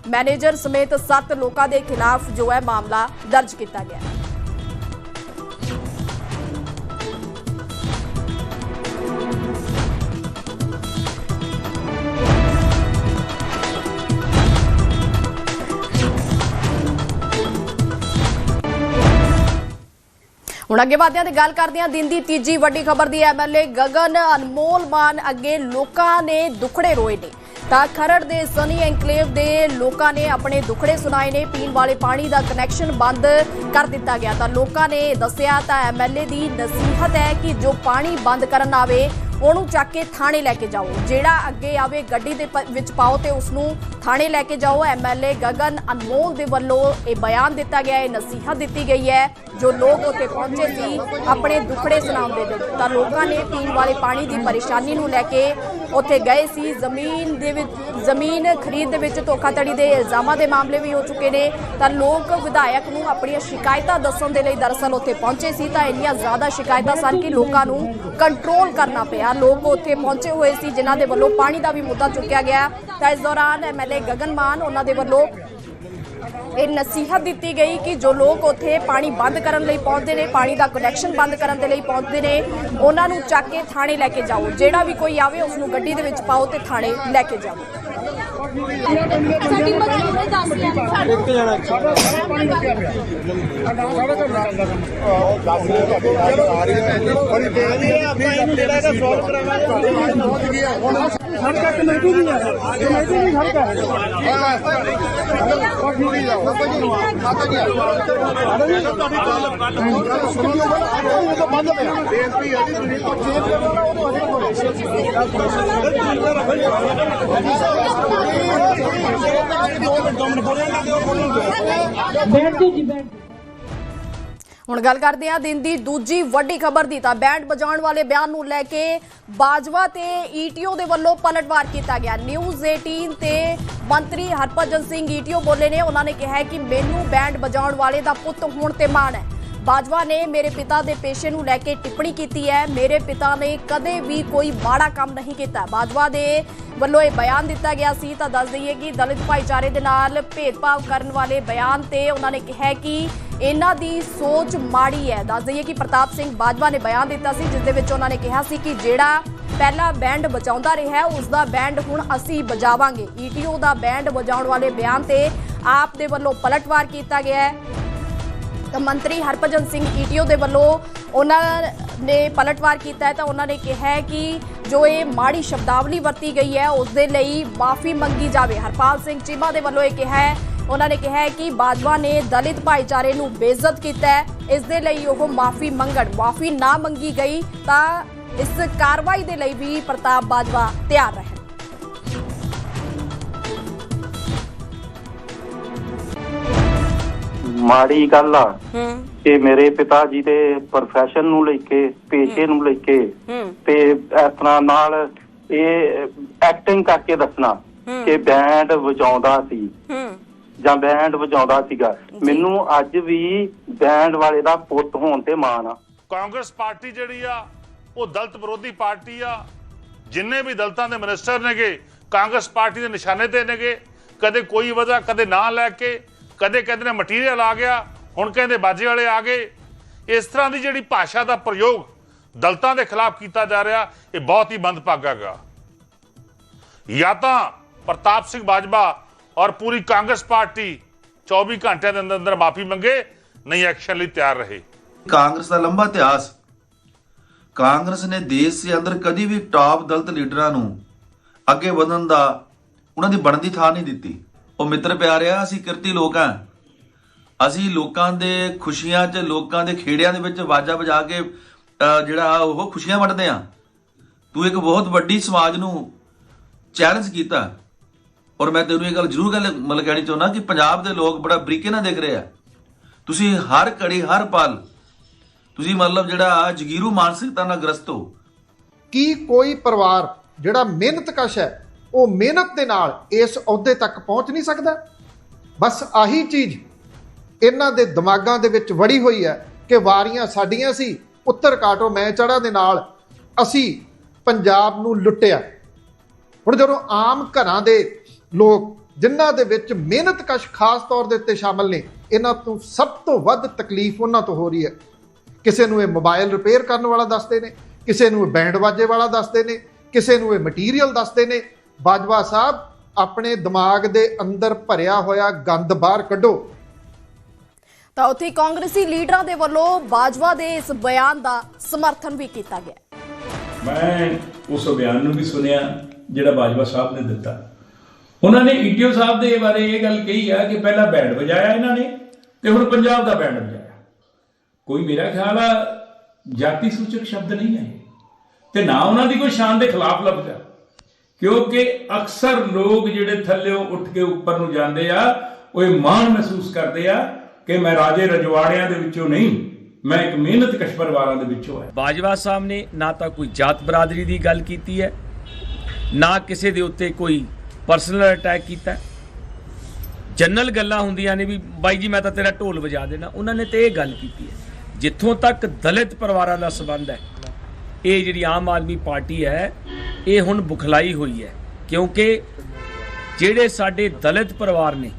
ਮੈਨੇਜਰ ਸਮੇਤ 7 ਲੋਕਾਂ ਦੇ ਖਿਲਾਫ ਜੋ ਹੈ ਮਾਮਲਾ ਦਰਜ ਕੀਤਾ ਗਿਆ। ਹੈ ਹੁਣ ਅੱਗੇ ਵਧਦੇ ਹਾਂ ਤੇ ਗੱਲ ਕਰਦੇ ਹਾਂ। ਦਿਨ ਦੀ ਤੀਜੀ ਵੱਡੀ ਖਬਰ ਦੀ ਐਮਐਲਏ ਗਗਨ ਅਨਮੋਲ ਮਾਨ ਅੱਗੇ ਲੋਕਾਂ ਨੇ ਦੁਖੜੇ ਰੋਏ ਨੇ। ਤਾਂ ਖਰੜ ਦੇ ਸਨੀ ਐਨਕਲੇਵ ਦੇ ਲੋਕਾਂ ਨੇ ਆਪਣੇ ਦੁਖੜੇ ਸੁਣਾਏ ਨੇ। ਪੀਣ ਵਾਲੇ ਪਾਣੀ ਦਾ ਕਨੈਕਸ਼ਨ ਬੰਦ ਕਰ ਦਿੱਤਾ ਗਿਆ। ਤਾਂ ਲੋਕਾਂ ਨੇ ਦੱਸਿਆ ਤਾਂ ਐਮਐਲਏ ਦੀ ਨਸੀਹਤ ਹੈ ਕਿ ਜੋ ਪਾਣੀ ਬੰਦ ਕਰਨ ਆਵੇ ਉਹਨੂੰ ਚੱਕ ਕੇ ਥਾਣੇ ਲੈ ਕੇ ਜਾਓ। ਜਿਹੜਾ ਅੱਗੇ ਆਵੇ, ਗੱਡੀ ਦੇ ਪ- ਵਿੱਚ ਪਾਓ ਤੇ ਉਸ ਨੂੰ ਥਾਣੇ ਲੈ ਕੇ ਜਾਓ। ਐਮਐਲਏ ਗਗਨ ਅਨਮੋਲ ਦੇ ਵੱਲੋਂ ਇਹ ਬਿਆਨ ਦਿੱਤਾ ਗਿਆ ਹੈ ਨਸੀਹਤ ਦਿੱਤੀ ਗਈ ਹੈ। ਜੋ ਲੋਕ ਉੱਥੇ ਪਹੁੰਚੇ ਸੀ, ਆਪਣੇ ਦੁਖੜੇ ਸੁਣਾਉਂਦੇ ਨੇ ਤਾਂ ਲੋਕਾਂ ਨੇ ਪੀਣ ਵਾਲੇ ਪਾਣੀ ਦੀ ਪਰੇਸ਼ਾਨੀ ਨੂੰ ਲੈ ਕੇ ਉੱਥੇ ਗਏ ਸੀ। ਜ਼ਮੀਨ ਦੇ ਵਿੱਚ ਜ਼ਮੀਨ ਖਰੀਦ ਦੇ ਵਿੱਚ ਧੋਖਾਧੜੀ ਦੇ ਇਲਜ਼ਾਮਾਂ ਦੇ ਮਾਮਲੇ ਵੀ ਹੋ ਚੁੱਕੇ ਨੇ। ਤਾਂ ਲੋਕ ਵਿਧਾਇਕ ਨੂੰ ਆਪਣੀਆਂ ਸ਼ਿਕਾਇਤਾਂ ਦੱਸਣ ਦੇ ਲਈ ਦਰਅਸਲ ਉੱਥੇ ਪਹੁੰਚੇ ਸੀ। ਤਾਂ ਇੰਨੀਆਂ ਜ਼ਿਆਦਾ ਸ਼ਿਕਾਇਤਾਂ ਸਨ ਕਿ ਲੋਕਾਂ ਨੂੰ ਕੰਟਰੋਲ ਕਰਨਾ ਪਿਆ। ਲੋਕ ਉੱਥੇ ਪਹੁੰਚੇ ਹੋਏ ਸੀ, ਜਿਨ੍ਹਾਂ ਦੇ ਵੱਲੋਂ ਪਾਣੀ ਦਾ ਵੀ ਮੁੱਦਾ ਚੁੱਕਿਆ ਗਿਆ। ਤਾਂ ਇਸ ਦੌਰਾਨ ਐਮਐਲਏ ਗਗਨ ਮਾਨ, ਉਹਨਾਂ ਦੇ ਵੱਲੋਂ ਇਹ ਨਸੀਹਤ ਦਿੱਤੀ ਗਈ ਕਿ ਜੋ ਲੋਕ ਉੱਥੇ ਪਾਣੀ ਬੰਦ ਕਰਨ ਲਈ ਪਹੁੰਚਦੇ ਨੇ, ਪਾਣੀ ਦਾ ਕਨੈਕਸ਼ਨ ਬੰਦ ਕਰਨ ਦੇ ਲਈ ਪਹੁੰਚਦੇ ਨੇ, ਉਹਨਾਂ ਨੂੰ ਚੱਕ ਕੇ ਥਾਣੇ ਲੈ ਕੇ ਜਾਓ। ਜਿਹੜਾ ਵੀ ਕੋਈ ਆਵੇ ਉਸ ਨੂੰ ਗੱਡੀ ਦੇ ਵਿੱਚ ਪਾਓ ਤੇ ਥਾਣੇ ਲੈ ਕੇ ਜਾਓ। ਸਾਡੀ ਮਜਬੂਰੀ ਦੱਸ ਰਿਹਾ ਸਾਨੂੰ ਹੁਣ ਗੱਲ ਹੁਣ ਗੱਲ ਕਰਦੇ ਹਾਂ ਦਿਨ ਦੀ ਦੂਜੀ ਵੱਡੀ ਖਬਰ ਦੀ ਤਾਂ ਬੈਂਡ ਵਜਾਉਣ ਵਾਲੇ ਬਿਆਨ ਨੂੰ ਲੈ ਕੇ ਬਾਜਵਾ ਤੇ ਈਟੀਓ ਦੇ ਵੱਲੋਂ ਪਲਟਵਾਰ ਕੀਤਾ ਗਿਆ। ਨਿਊਜ਼ 18 ਤੇ ਮੰਤਰੀ ਹਰਭਜਨ ਸਿੰਘ ਈਟੀਓ ਬੋਲੇ ਨੇ, ਉਹਨਾਂ ਨੇ ਕਿਹਾ ਕਿ ਮੈਨੂੰ ਬੈਂਡ ਵਜਾਉਣ ਵਾਲੇ ਦਾ ਪੁੱਤ ਹੋਣ ਤੇ ਮਾਣ ਹੈ। ਬਾਜਵਾ ਨੇ ਮੇਰੇ ਪਿਤਾ ਦੇ ਪੇਸ਼ੇ ਨੂੰ ਲੈ ਕੇ ਟਿੱਪਣੀ ਕੀਤੀ ਹੈ। ਮੇਰੇ ਪਿਤਾ ਨੇ ਕਦੇ ਵੀ ਕੋਈ ਮਾੜਾ ਕੰਮ ਨਹੀਂ ਕੀਤਾ। ਬਾਜਵਾ ਦੇ ਵੱਲੋਂ ਇਹ ਬਿਆਨ ਦਿੱਤਾ ਗਿਆ ਸੀ। ਤਾਂ ਦੱਸ ਦਈਏ ਕਿ ਦਲਿਤ ਭਾਈਚਾਰੇ ਦੇ ਨਾਲ ਭੇਦਭਾਵ ਕਰਨ ਵਾਲੇ ਬਿਆਨ ਤੇ ਉਹਨਾਂ ਨੇ ਕਿਹਾ ਕਿ ਇਹਨਾਂ ਦੀ ਸੋਚ ਮਾੜੀ ਹੈ। ਦੱਸ ਦਈਏ ਕਿ ਪ੍ਰਤਾਪ ਸਿੰਘ ਬਾਜਵਾ ਨੇ ਬਿਆਨ ਦਿੱਤਾ ਸੀ ਜਿਸ ਦੇ ਵਿੱਚ ਉਹਨਾਂ ਨੇ ਕਿਹਾ ਸੀ ਕਿ ਜਿਹੜਾ ਪਹਿਲਾ ਬੈਂਡ ਬਚਾਉਂਦਾ ਰਿਹਾ ਹੈ, ਉਸ ਦਾ ਬੈਂਡ ਹੁਣ ਅਸੀਂ ਵਜਾਵਾਂਗੇ। ਈਟੀਓ ਦਾ ਬੈਂਡ ਵਜਾਉਣ ਵਾਲੇ ਬਿਆਨ ਤੇ ਆਪ ਦੇ ਵੱਲੋਂ ਪਲਟਵਾਰ ਕੀਤਾ ਗਿਆ ਹੈ। ਮੰਤਰੀ ਹਰਭਜਨ ਸਿੰਘ ਈਟੀਓ ਦੇ ਵੱਲੋਂ ਉਹਨਾਂ ਨੇ ਪਲਟਵਾਰ ਕੀਤਾ ਹੈ ਤਾਂ ਉਹਨਾਂ ਨੇ ਕਿਹਾ ਹੈ ਕਿ ਜੋ ਇਹ ਮਾੜੀ ਸ਼ਬਦਾਵਲੀ ਵਰਤੀ ਗਈ ਹੈ, ਉਸ ਦੇ ਲਈ ਮਾਫੀ ਮੰਗੀ ਜਾਵੇ। ਹਰਪਾਲ ਸਿੰਘ ਚੀਮਾ ਦੇ ਵੱਲੋਂ ਇਹ ਕਿਹਾ ਹੈ, ਉਹਨਾਂ ਨੇ ਕਿਹਾ ਹੈ ਕਿ ਬਾਜਵਾ ਨੇ ਦਲਿਤ ਭਾਈਚਾਰੇ ਨੂੰ ਬੇਇੱਜ਼ਤ ਕੀਤਾ ਹੈ। ਇਸ ਦੇ ਲਈ ਉਹ ਮਾਫੀ ਮੰਗਣ। ਮਾਫੀ ਨਾ ਮੰਗੀ ਗਈ ਤਾਂ ਇਸ ਕਾਰਵਾਈ ਦੇ ਲਈ ਵੀ ਪ੍ਰਤਾਪ ਬਾਜਵਾ ਤਿਆਰ ਰਹੇ ਮਾੜੀ ਗੱਲ ਆ ਕਿ ਮੇਰੇ ਪਿਤਾ ਜੀ ਦੇ profession ਨੂੰ ਲੈ ਕੇ ਪੇਸ਼ੇ ਨੂੰ ਲੈ ਕੇ ਤੇ ਇਸ ਤਰ੍ਹਾਂ ਨਾਲ ਇਹ ਐਕਟਿੰਗ ਕਰਕੇ ਦੱਸਣਾ ਕਿ ਬੈਂਡ ਵਜਾਉਂਦਾ ਸੀ। ਜਾਂ ਬੈਂਡ ਵਜਾਉਂਦਾ ਸੀਗਾ। ਮੈਨੂੰ ਅੱਜ ਵੀ ਬੈਂਡ ਵਾਲੇ ਦਾ ਪੁੱਤ ਹੋਣ ਤੇ ਮਾਣ ਆ। ਕਾਂਗਰਸ ਪਾਰਟੀ ਜਿਹੜੀ ਆ ਉਹ ਦਲਿਤ ਵਿਰੋਧੀ ਪਾਰਟੀ ਆ। ਜਿੰਨੇ ਵੀ ਦਲਿਤਾਂ ਦੇ ਮਿਨਿਸਟਰ ਨੇਗੇ ਕਾਂਗਰਸ ਪਾਰਟੀ ਦੇ ਨਿਸ਼ਾਨੇ ਤੇ ਨੇਗੇ। ਕਦੇ ਕੋਈ ਵਜ੍ਹਾ ਕਦੇ ਨਾਂ ਲੈ ਕੇ ਕਦੇ ਕਹਿੰਦੇ ਨੇ ਮਟੀਰੀਅਲ ਆ ਗਿਆ, ਹੁਣ ਕਹਿੰਦੇ ਬਾਜੇ ਵਾਲੇ ਆ ਗਏ। ਇਸ ਤਰ੍ਹਾਂ ਦੀ ਜਿਹੜੀ ਭਾਸ਼ਾ ਦਾ ਪ੍ਰਯੋਗ ਦਲਤਾਂ ਦੇ ਖਿਲਾਫ ਕੀਤਾ ਜਾ ਰਿਹਾ, ਇਹ ਬਹੁਤ ਹੀ ਮੰਦਭਾਗਾ ਗਾ ਜਾਂ ਤਾਂ ਪ੍ਰਤਾਪ ਸਿੰਘ ਬਾਜਵਾ ਔਰ ਪੂਰੀ ਕਾਂਗਰਸ ਪਾਰਟੀ 24 ਘੰਟਿਆਂ ਦੇ ਅੰਦਰ ਅੰਦਰ ਮਾਫੀ ਮੰਗੇ, ਨਹੀਂ ਐਕਸ਼ਨ ਲਈ ਤਿਆਰ ਰਹੇ। ਕਾਂਗਰਸ ਦਾ ਲੰਬਾ ਇਤਿਹਾਸ। ਕਾਂਗਰਸ ਨੇ ਦੇਸ਼ ਦੇ ਅੰਦਰ ਕਦੀ ਵੀ ਟਾਪ ਦਲਤ ਲੀਡਰਾਂ ਨੂੰ ਅੱਗੇ ਵਧਣ ਦਾ ਉਹਨਾਂ ਦੀ ਬਣਦੀ ਥਾਂ ਨਹੀਂ ਦਿੱਤੀ। ਉਹ ਮਿੱਤਰ ਪਿਆਰਿਆ, ਅਸੀਂ ਕਿਰਤੀ ਲੋਕ ਹਾਂ ਅਸੀਂ ਲੋਕਾਂ ਦੇ ਖੁਸ਼ੀਆਂ 'ਚ, ਲੋਕਾਂ ਦੇ ਖੇੜਿਆਂ ਦੇ ਵਿੱਚ ਵਾਜਾ ਵਜਾ ਕੇ ਜਿਹੜਾ ਉਹ ਖੁਸ਼ੀਆਂ ਵੰਡਦੇ ਆ। ਤੂੰ ਇੱਕ ਬਹੁਤ ਵੱਡੀ ਸਮਾਜ ਨੂੰ ਚੈਲੰਜ ਕੀਤਾ। ਔਰ ਮੈਂ ਤੈਨੂੰ ਇਹ ਗੱਲ ਜ਼ਰੂਰ ਗੱਲ, ਮਤਲਬ ਕਹਿਣੀ ਚਾਹੁੰਦਾ ਕਿ ਪੰਜਾਬ ਦੇ ਲੋਕ ਬੜਾ ਬਰੀਕੇ ਨਾਲ ਦੇਖ ਰਹੇ ਆ। ਤੁਸੀਂ ਹਰ ਘੜੀ, ਹਰ ਪਲ, ਤੁਸੀਂ ਮਤਲਬ ਜਿਹੜਾ ਜਗੀਰੂ ਮਾਨਸਿਕਤਾ ਨਾਲ ਗ੍ਰਸਤ ਹੋ। ਕੀ ਕੋਈ ਪਰਿਵਾਰ ਜਿਹੜਾ ਮਿਹਨਤਕਸ਼ ਹੈ ਉਹ ਮਿਹਨਤ ਦੇ ਨਾਲ ਇਸ ਅਹੁਦੇ ਤੱਕ ਪਹੁੰਚ ਨਹੀਂ ਸਕਦਾ। ਬਸ ਆਹੀ ਚੀਜ਼ ਇਹਨਾਂ ਦੇ ਦਿਮਾਗਾਂ ਦੇ ਵਿੱਚ ਵੜੀ ਹੋਈ ਹੈ ਕਿ ਵਾਰੀਆਂ ਸਾਡੀਆਂ ਸੀ, ਉੱਤਰ ਕਾਟੋ ਮੈਂ ਚੜਾ ਦੇ ਨਾਲ ਅਸੀਂ ਪੰਜਾਬ ਨੂੰ ਲੁੱਟਿਆ। ਹੁਣ ਜਦੋਂ ਆਮ ਘਰਾਂ ਦੇ ਲੋਕ ਜਿਨ੍ਹਾਂ ਦੇ ਵਿੱਚ ਮਿਹਨਤਕਸ਼ ਖਾਸ ਤੌਰ ਦੇ ਉੱਤੇ ਸ਼ਾਮਲ ਨੇ, ਇਹਨਾਂ ਤੋਂ ਸਭ ਤੋਂ ਵੱਧ ਤਕਲੀਫ ਉਹਨਾਂ ਤੋਂ ਹੋ ਰਹੀ ਹੈ। ਕਿਸੇ ਨੂੰ ਇਹ ਮੋਬਾਈਲ ਰਿਪੇਅਰ ਕਰਨ ਵਾਲਾ ਦੱਸਦੇ ਨੇ, ਕਿਸੇ ਨੂੰ ਇਹ ਬੈਂਡ ਵਾਜੇ ਵਾਲਾ ਦੱਸਦੇ ਨੇ, ਕਿਸੇ ਨੂੰ ਇਹ ਮਟੀਰੀਅਲ ਦੱਸਦੇ ਨੇ ਬਾਜਵਾ ਸਾਹਿਬ ਆਪਣੇ ਦਿਮਾਗ ਦੇ ਅੰਦਰ ਭਰਿਆ ਹੋਇਆ ਗੰਦ ਬਾਹਰ ਕੱਢੋ। ਤਾਂ ਉੱਥੇ ਕਾਂਗਰਸੀ ਲੀਡਰਾਂ ਦੇ ਵੱਲੋਂ ਬਾਜਵਾ ਦੇ ਇਸ ਬਿਆਨ ਦਾ ਸਮਰਥਨ ਵੀ ਕੀਤਾ ਗਿਆ। ਮੈਂ ਉਸ ਬਿਆਨ ਨੂੰ ਵੀ ਸੁਣਿਆ ਜਿਹੜਾ ਬਾਜਵਾ ਸਾਹਿਬ ਨੇ ਦਿੱਤਾ। ਉਹਨਾਂ ਨੇ ਈਟੀਓ ਸਾਹਿਬ ਦੇ ਬਾਰੇ ਇਹ ਗੱਲ ਕਹੀ ਆ ਕਿ ਪਹਿਲਾਂ ਬੈਂਡ ਵਜਾਇਆ ਇਹਨਾਂ ਨੇ ਤੇ ਹੁਣ ਪੰਜਾਬ ਦਾ ਬੈਂਡ ਵਜਾਇਆ। ਕੋਈ ਮੇਰਾ ਖਿਆਲ ਆ ਜਾਤੀ ਸੂਚਕ ਸ਼ਬਦ ਨਹੀਂ ਹੈ। ਤੇ ਨਾ ਉਹਨਾਂ ਦੀ ਕੋਈ ਸ਼ਾਨ ਦੇ ਖਿਲਾਫ ਆ ਕਿਉਂਕਿ ਅਕਸਰ ਲੋਕ ਜਿਹੜੇ ਥੱਲੇੋਂ ਉੱਠ ਕੇ ਉੱਪਰ ਨੂੰ ਜਾਂਦੇ ਆ, ਉਹ ਇਹ ਮਾਣ ਮਹਿਸੂਸ ਕਰਦੇ ਆ ਕਿ ਮੈਂ ਰਾਜੇ ਰਜਵਾੜਿਆਂ ਦੇ ਵਿੱਚੋਂ ਨਹੀਂ, ਮੈਂ ਇੱਕ ਮਿਹਨਤਕਸ਼ ਪਰਿਵਾਰਾਂ ਦੇ ਵਿੱਚੋਂ ਆ ਬਾਜਵਾ ਸਾਹਿਬ ਨੇ ਨਾ ਤਾਂ ਕੋਈ ਜਾਤ ਬਰਾਦਰੀ ਦੀ ਗੱਲ ਕੀਤੀ ਹੈ, ਨਾ ਕਿਸੇ ਦੇ ਉੱਤੇ ਕੋਈ ਪਰਸਨਲ ਅਟੈਕ ਕੀਤਾ ਜਨਰਲ ਗੱਲਾਂ ਹੁੰਦੀਆਂ ਨੇ ਵੀ, ਬਾਈ ਜੀ ਮੈਂ ਤਾਂ ਤੇਰਾ ਢੋਲ ਵਜਾ ਦੇਣਾ। ਉਹਨਾਂ ਨੇ ਤੇ ਇਹ ਗੱਲ ਕੀਤੀ ਹੈ, ਜਿੱਥੋਂ ਤੱਕ ਦਲਿਤ ਪਰਿਵਾਰਾਂ ਦਾ ਸਬੰਧ ਹੈ, ਇਹ ਜਿਹੜੀ ਆਮ ਆਦਮੀ ਪਾਰਟੀ ਹੈ ਇਹ ਹੁਣ ਬੁਖਲਾਈ ਹੋਈ ਹੈ, ਕਿਉਂਕਿ ਜਿਹੜੇ ਸਾਡੇ ਦਲਿਤ ਪਰਿਵਾਰ ਨੇ,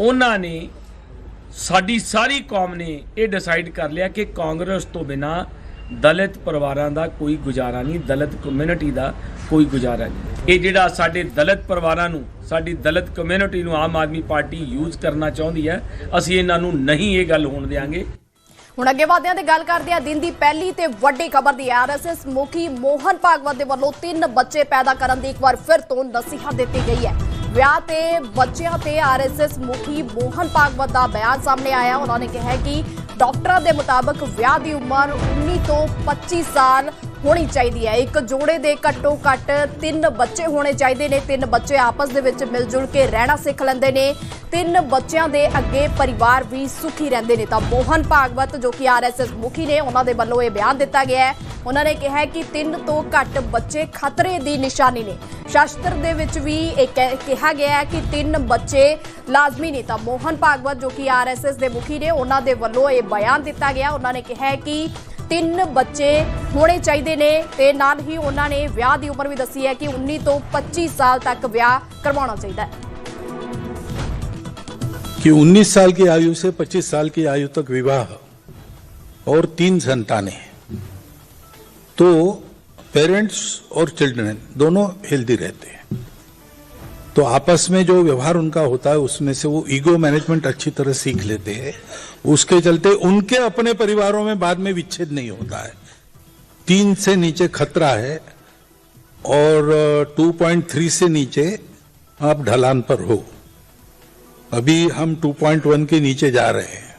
ਉਹਨਾਂ ਨੇ ਸਾਡੀ ਸਾਰੀ ਕੌਮ ਨੇ ਇਹ ਡਿਸਾਈਡ ਕਰ ਲਿਆ ਕਿ ਕਾਂਗਰਸ ਤੋਂ ਬਿਨਾ ਦਲਿਤ ਪਰਿਵਾਰਾਂ ਦਾ ਕੋਈ ਗੁਜ਼ਾਰਾ ਨਹੀਂ, ਦਲਿਤ ਕਮਿਊਨਿਟੀ ਦਾ ਕੋਈ ਗੁਜ਼ਾਰਾ ਨਹੀਂ। ਇਹ ਜਿਹੜਾ ਸਾਡੇ ਦਲਿਤ ਪਰਿਵਾਰਾਂ ਨੂੰ, ਸਾਡੀ ਦਲਿਤ ਕਮਿਊਨਿਟੀ ਨੂੰ ਆਮ ਆਦਮੀ ਪਾਰਟੀ ਯੂਜ਼ ਕਰਨਾ ਚਾਹੁੰਦੀ ਹੈ, ਅਸੀਂ ਇਹਨਾਂ ਨੂੰ ਨਹੀਂ ਇਹ ਗੱਲ ਹੋਣ ਦੇਵਾਂਗੇ ਹੁਣ ਅੱਗੇ ਵਧਦਿਆਂ ਤੇ ਗੱਲ ਕਰਦੇ ਆ ਦਿਨ ਦੀ ਪਹਿਲੀ ਤੇ ਵੱਡੀ ਖਬਰ ਦੀ ਆਰਐਸਐਸ ਮੁਖੀ ਮੋਹਨ ਭਾਗਵਤ ਦੇ ਵੱਲੋਂ ਤਿੰਨ ਬੱਚੇ ਪੈਦਾ ਕਰਨ ਦੀ ਇੱਕ ਵਾਰ ਫਿਰ ਤੋਂ ਨਸੀਹਤ ਦਿੱਤੀ ਗਈ ਹੈ। ਵਿਆਹ ਤੇ ਬੱਚਿਆਂ ਤੇ ਆਰਐਸਐਸ ਮੁਖੀ ਮੋਹਨ ਭਾਗਵਤ ਦਾ ਬਿਆਨ ਸਾਹਮਣੇ ਆਇਆ। ਉਹਨਾਂ ਨੇ ਕਿਹਾ ਕਿ ਡਾਕਟਰਾਂ ਦੇ ਮੁਤਾਬਕ ਵਿਆਹ ਦੀ ਉਮਰ 19 ਤੋਂ 25 ਸਾਲ ਹੋਣੀ ਚਾਹੀਦੀ ਹੈ। ਇੱਕ ਜੋੜੇ ਦੇ ਘੱਟੋ ਘੱਟ ਤਿੰਨ ਬੱਚੇ ਹੋਣੇ ਚਾਹੀਦੇ ਨੇ। ਤਿੰਨ ਬੱਚੇ ਆਪਸ ਦੇ ਵਿੱਚ ਮਿਲ ਜੁਲ ਕੇ ਰਹਿਣਾ ਸਿੱਖ ਲੈਂਦੇ ਨੇ। ਤਿੰਨ ਬੱਚਿਆਂ ਦੇ ਅੱਗੇ ਪਰਿਵਾਰ ਵੀ ਸੁਖੀ ਰਹਿੰਦੇ ਨੇ। ਤਾਂ ਮੋਹਨ ਭਾਗਵਤ, ਜੋ ਕਿ ਆਰਐਸਐਸ ਮੁਖੀ ਨੇ, ਉਹਨਾਂ ਦੇ ਵੱਲੋਂ ਇਹ ਬਿਆਨ ਦਿੱਤਾ ਗਿਆ ਹੈ। ਉਹਨਾਂ ਨੇ ਕਿਹਾ ਕਿ ਤਿੰਨ ਤੋਂ ਘੱਟ ਬੱਚੇ ਖਤਰੇ ਦੀ ਨਿਸ਼ਾਨੀ ਨੇ। ਸ਼ਾਸਤਰ ਦੇ ਵਿੱਚ ਵੀ ਇਹ ਕਹਿ- ਕਿਹਾ ਗਿਆ ਹੈ ਕਿ ਤਿੰਨ ਬੱਚੇ ਲਾਜ਼ਮੀ ਨੇ। ਤਾਂ ਮੋਹਨ ਭਾਗਵਤ, ਜੋ ਕਿ ਆਰਐਸਐਸ ਦੇ ਮੁਖੀ ਨੇ, ਉਹਨਾਂ ਦੇ ਵੱਲੋਂ ਇਹ ਬਿਆਨ ਦਿੱਤਾ ਗਿਆ। ਉਹਨਾਂ ਨੇ ਕਿਹਾ ਕਿ ਤਿੰਨ ਬੱਚੇ ਹੋਣੇ ਚਾਹੀਦੇ ਨੇ ਤੇ ਨਾਲ ਹੀ ਉਹਨਾਂ ਨੇ ਵਿਆਹ ਦੀ ਉਮਰ ਵੀ ਦੱਸੀ ਹੈ ਕਿ 19 ਤੋਂ 25 ਸਾਲ ਤੱਕ ਵਿਆਹ ਕਰਵਾਉਣਾ ਚਾਹੀਦਾ ਹੈ कि 19 साल की आयु से 25 साल की आयु तक विवाह और तीन संतानें तो पेरेंट्स और चिल्ड्रन दोनों हेल्दी रहते हैं तो आपस में जो व्यवहार उनका होता है उसमें से वो ईगो मैनेजमेंट अच्छी तरह सीख लेते हैं। उसके चलते उनके अपने परिवारों में बाद में विच्छेद नहीं होता है। तीन से नीचे खतरा है और अ, 2.3 से नीचे आप ढलान पर हो। अभी हम 2.1 के नीचे जा रहे हैं।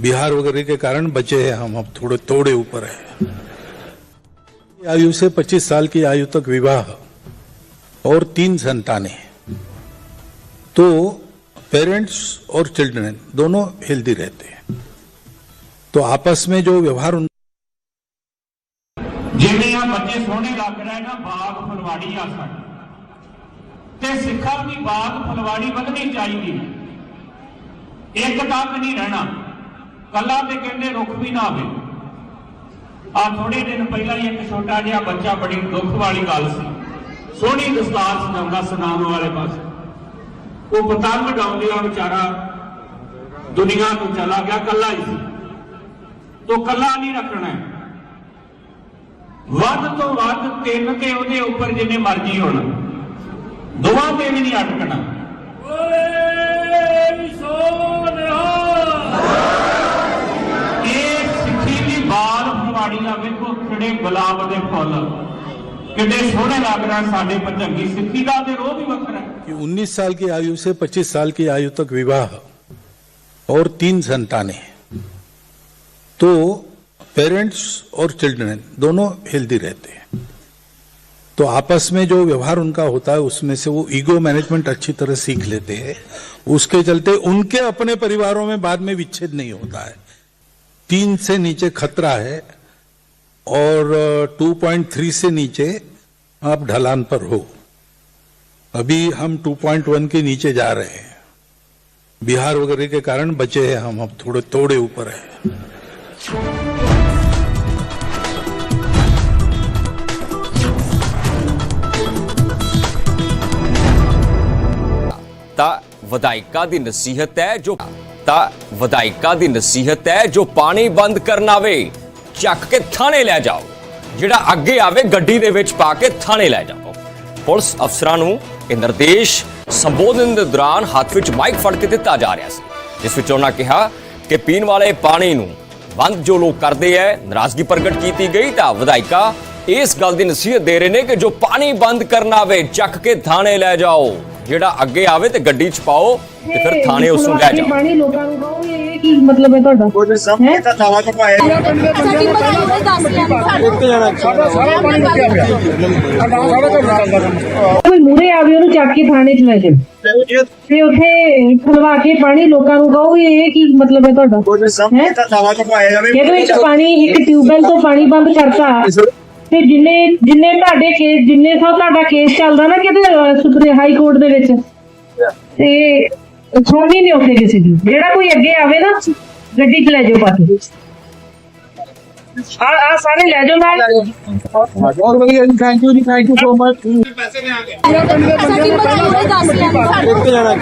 बिहार वगैरह के कारण बचे हैं हम अब थोड़े थोड़े ऊपर है। आयु से 25 साल की आयु तक विवाह। और तीन संतानें तो पेरेंट्स और चिल्ड्रन दोनों हेल्दी रहते हैं तो आपस में जो व्यवहार उन ਜਿਵੇਂ ਆ ਬੱਚੇ ਸੋਹਣੇ ਲੱਗ ਰਹੇ ਨਾ ਬਾਗ ਫੁਲਵਾੜੀ ਆ ਸਾਡੇ ਤੇ ਸਿੱਖਾਂ ਦੀ ਬਾਗ ਫੁਲਵਾੜੀ ਵਧਣੀ ਚਾਹੀਦੀ ਇੱਕ ਤੱਕ ਨਹੀਂ ਰਹਿਣਾ ਕੱਲਾ ਤੇ ਕਹਿੰਦੇ ਰੁੱਖ ਵੀ ਨਾ ਆਵੇ ਆ ਥੋੜੇ ਦਿਨ ਪਹਿਲਾਂ ਹੀ ਇੱਕ ਛੋਟਾ ਜਿਹਾ ਬੱਚਾ ਬੜੀ ਦੁੱਖ ਵਾਲੀ ਗੱਲ ਸੀ ਸੋਹਣੀ ਦਸਤਾਰ ਸਜਾਉਂਦਾ ਸੁਨਾਮ ਵਾਲੇ ਪਾਸੇ। ਉਹ ਪਤੰਗ ਡਾਉਂਦਿਆਂ ਵਿਚਾਰਾ ਦੁਨੀਆ ਤੋਂ ਚਲਾ ਗਿਆ ਕੱਲਾ ਹੀ ਸੀ। ਤੋ ਕੱਲਾ ਨਹੀਂ ਰੱਖਣਾ ਵੱਧ ਤੋਂ ਵੱਧ ਤਿੰਨ ਤੇ ਉਹਦੇ ਉੱਪਰ ਜਿੰਨੇ ਮਰਜ਼ੀ ਹੋਣ। ਦੋਵਾਂ ਤੇ ਵੀ ਨਹੀਂ ਅਟਕਣਾ। ਇਹ ਕਿੰਨੇ ਸੋਹਣੇ ਲੱਗ ਰਹੇ ਸਾਡੇ ਭਜੰਗੀ ਸਿੱਖੀ ਦਾ ਤੇ ਰੋਹ ਵੀ ਵੱਖਰਾ ਹੈ कि 19 साल की आयु से 25 साल की आयु तक विवाह और तीन संतानें तो पेरेंट्स और चिल्ड्रन दोनों हेल्दी रहते हैं तो आपस में जो व्यवहार उनका होता है उसमें से वो ईगो मैनेजमेंट अच्छी तरह सीख लेते हैं उसके चलते उनके अपने परिवारों में बाद में विच्छेद नहीं होता है तीन से नीचे खतरा है और अ, 2.3 से नीचे आप ढलान पर हो अभी हम 2.1 के नीचे जा रहे हैं बिहार वगैरह के कारण बचे हैं हम अब थोड़े थोड़े ऊपर है ਤਾਂ ਵਿਧਾਇਕਾ ਦੀ ਨਸੀਹਤ ਹੈ ਜੋ ਤਾਂ ਵਿਧਾਇਕਾ ਦੀ ਨਸੀਹਤ ਹੈ ਜੋ ਪਾਣੀ ਬੰਦ ਕਰਨ ਆਵੇ ਚੱਕ ਕੇ ਥਾਣੇ ਲੈ ਜਾਓ ਜਿਹੜਾ ਅੱਗੇ ਆਵੇ ਗੱਡੀ ਦੇ ਵਿੱਚ ਪਾ ਕੇ ਥਾਣੇ ਲੈ ਜਾਓ ਪੁਲਿਸ ਅਫਸਰਾਂ ਨੂੰ ਇਹ ਨਿਰਦੇਸ਼ ਸੰਬੋਧਨ ਦੇ ਦੌਰਾਨ ਹੱਥ ਵਿੱਚ ਮਾਈਕ ਫੜ ਕੇ ਦਿੱਤਾ ਜਾ ਰਿਹਾ ਸੀ ਜਿਸ ਵਿੱਚ ਉਹਨਾਂ ਕਿਹਾ ਕਿ ਪੀਣ ਵਾਲੇ ਪਾਣੀ ਨੂੰ ਬੰਦ ਜੋ ਲੋਕ ਕਰਦੇ ਐ ਨਾਰਾਜ਼ਗੀ ਪ੍ਰਗਟ ਕੀਤੀ ਗਈ ਤਾਂ ਵਿਧਾਇਕਾ ਇਸ ਗੱਲ ਦੀ ਨਸੀਹਤ ਦੇ ਰਹੇ ਨੇ ਕਿ ਜੋ ਪਾਣੀ ਬੰਦ ਕਰਨ ਆਵੇ ਚੱਕ ਕੇ ਥਾਣੇ ਲੈ ਜਾਓ। ਜਿਹੜਾ ਅੱਗੇ ਆਵੇ ਤੇ ਗੱਡੀ 'ਚ ਪਾਓ ਤੇ ਫਿਰ ਥਾਣੇ ਉਸ ਨੂੰ ਲੈ ਜਾਓ। ਪਾਣੀ ਲੋਕਾਂ ਨੂੰ ਇਹ ਕੀ ਮਤਲਬ ਹੈ ਤੁਹਾਡਾ? ਕੁਝ ਸਾਹਮਣੇ ਤਾਂ ਦਾਵਾ ਚ ਪਾਇਆ ਸਾਡੀ ਪਤਾ ਹੋਵੇ ਦੱਸ ਯਾਰ ਇੱਕ ਜਣਾ ਸਾਰਾ ਪਾਣੀ ਲੱਗਿਆ ਪਿਆ। ਸਾਰਾ ਕੰਮ ਚੱਲਦਾ ਕੋਈ ਮੂਰੇ ਆਵੇ ਉਹਨੂੰ ਚੱਕ ਕੇ ਥਾਣੇ ਚ ਲੈ ਜਾਓ। ਤੇ ਉੱਥੇ ਖਲਵਾ ਕੇ ਪਾਣੀ ਲੋਕਾਂ ਨੂੰ ਕਹੋਗੇ ਇਹ ਕੀ ਮਤਲਬ ਹੈ ਤੁਹਾਡਾ? ਕੁਝ ਸਾਹਮਣੇ ਤਾਂ ਦਾਵਾ ਚ ਪਾਇਆ ਜਾਵੇ। ਇਹਦੇ ਵਿੱਚ ਪਾਣੀ ਇੱਕ ਟਿਊਬਵੈਲ ਤੋਂ ਪਾਣੀ ਬੰਦ ਕਰਤਾ। ਤੇ ਜਿੰਨੇ ਜਿੰਨੇ ਤੁਹਾਡੇ ਕੇਸ ਜਿੰਨੇ ਸੌ ਤੁਹਾਡਾ ਕੇਸ ਚੱਲਦਾ ਨਾ ਕਿਤੇ ਸੁਪਰੀਮ ਹਾਈ ਕੋਰਟ ਦੇ ਵਿੱਚ। ਤੇ ਸੁਣਨੀ ਨਹੀਂ ਉੱਥੇ ਕਿਸੇ ਦੀ ਜਿਹੜਾ ਕੋਈ ਅੱਗੇ ਆਵੇ ਨਾ ਗੱਡੀ 'ਚ ਲੈ ਜਾਓ ਪਾ ਕੇ ਆ ਆ ਸਾਰੇ ਲੈ ਜਾਓ ਨਾਲ ਬਹੁਤ ਵਧੀਆ ਜੀ ਥੈਂਕ ਯੂ ਜੀ ਥੈਂਕ ਯੂ ਸੋ ਮਚ ਸਾਡੀ ਪਤਾ ਹੋਵੇ ਦੱਸ ਯਾਰ ਇੱਕ ਜਣਾ